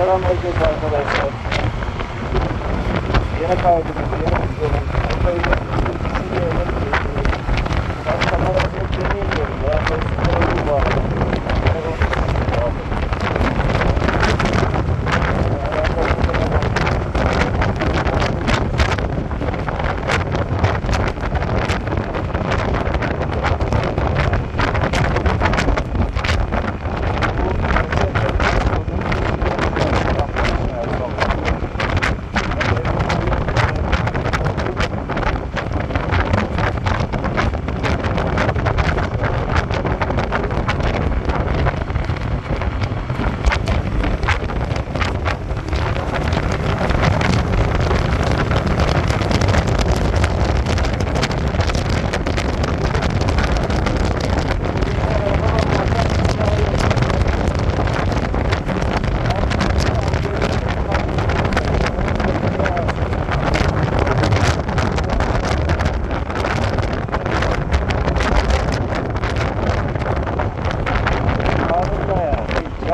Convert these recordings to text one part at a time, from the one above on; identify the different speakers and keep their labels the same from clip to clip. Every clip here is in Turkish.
Speaker 1: Selamünaleyküm arkadaşlar. Yeni kaydımız, yeni videomuz.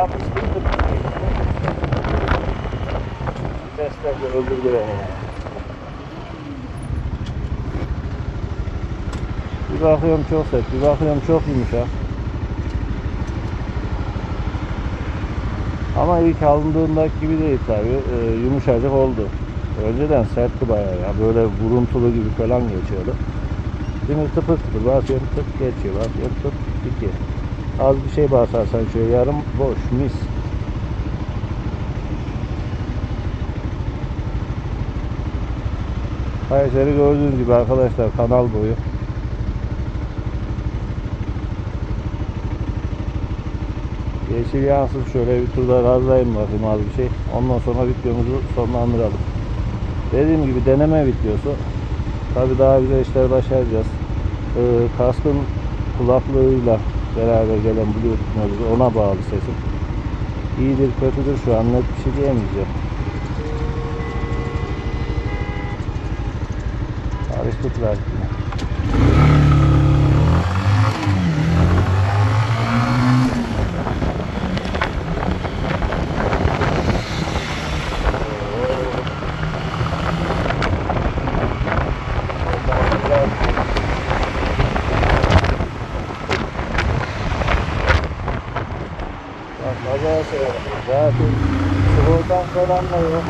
Speaker 1: Yapıştırdım. Sesler de öldürdü beni. Bir bakıyorum çok sert, bir bakıyorum çok yumuşak. Ama ilk alındığındaki gibi değil tabi. yumuşacık oldu. Önceden sertti bayağı ya. Böyle vuruntulu gibi falan geçiyordu. Şimdi tıpır tıpır basıyorum tıp geçiyor. Basıyorum tıp bitiyor. Az bir şey basarsan şöyle yarım boş mis. Kayseri gördüğünüz gibi arkadaşlar kanal boyu. Yeşil yansın şöyle bir turda gazlayayım bakayım az bir şey. Ondan sonra videomuzu sonlandıralım. Dediğim gibi deneme videosu. Tabi daha güzel işler başaracağız. Ee, kaskın kulaklığıyla beraber gelen Bluetooth modülü ona bağlı sesim. İyidir kötüdür şu an net bir şey diyemeyeceğim. Karıştık severim. Zaten sigortan falan da yok.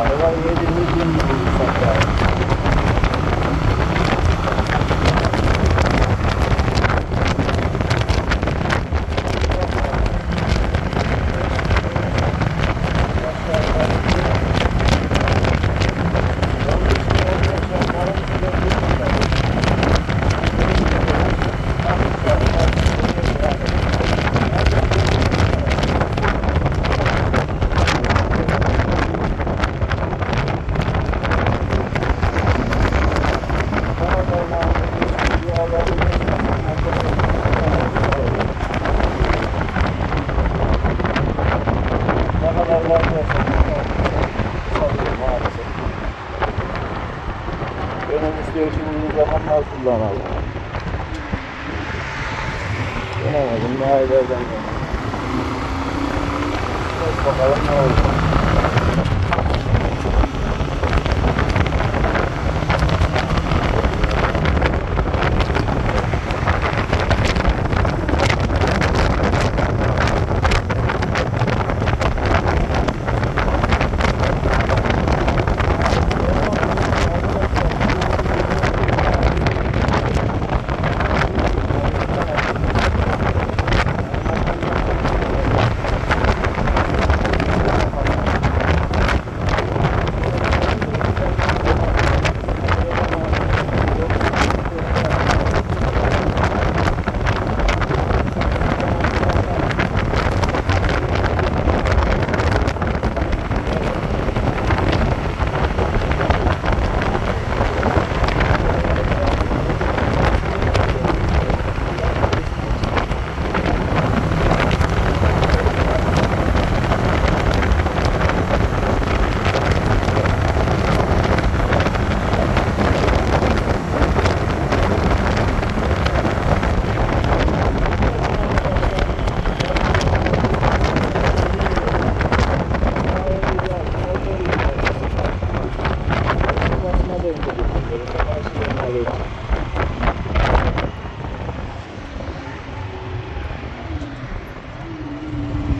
Speaker 1: Araba yediğimiz gün gibi insan Benim işleyişim zamanlar kullanalım. Ne aylardan denedim. Bak bakalım ne olacak.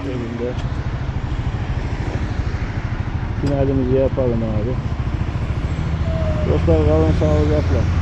Speaker 1: Elinde. Finalimizi yapalım abi. Dostlar kalın sağlıcakla.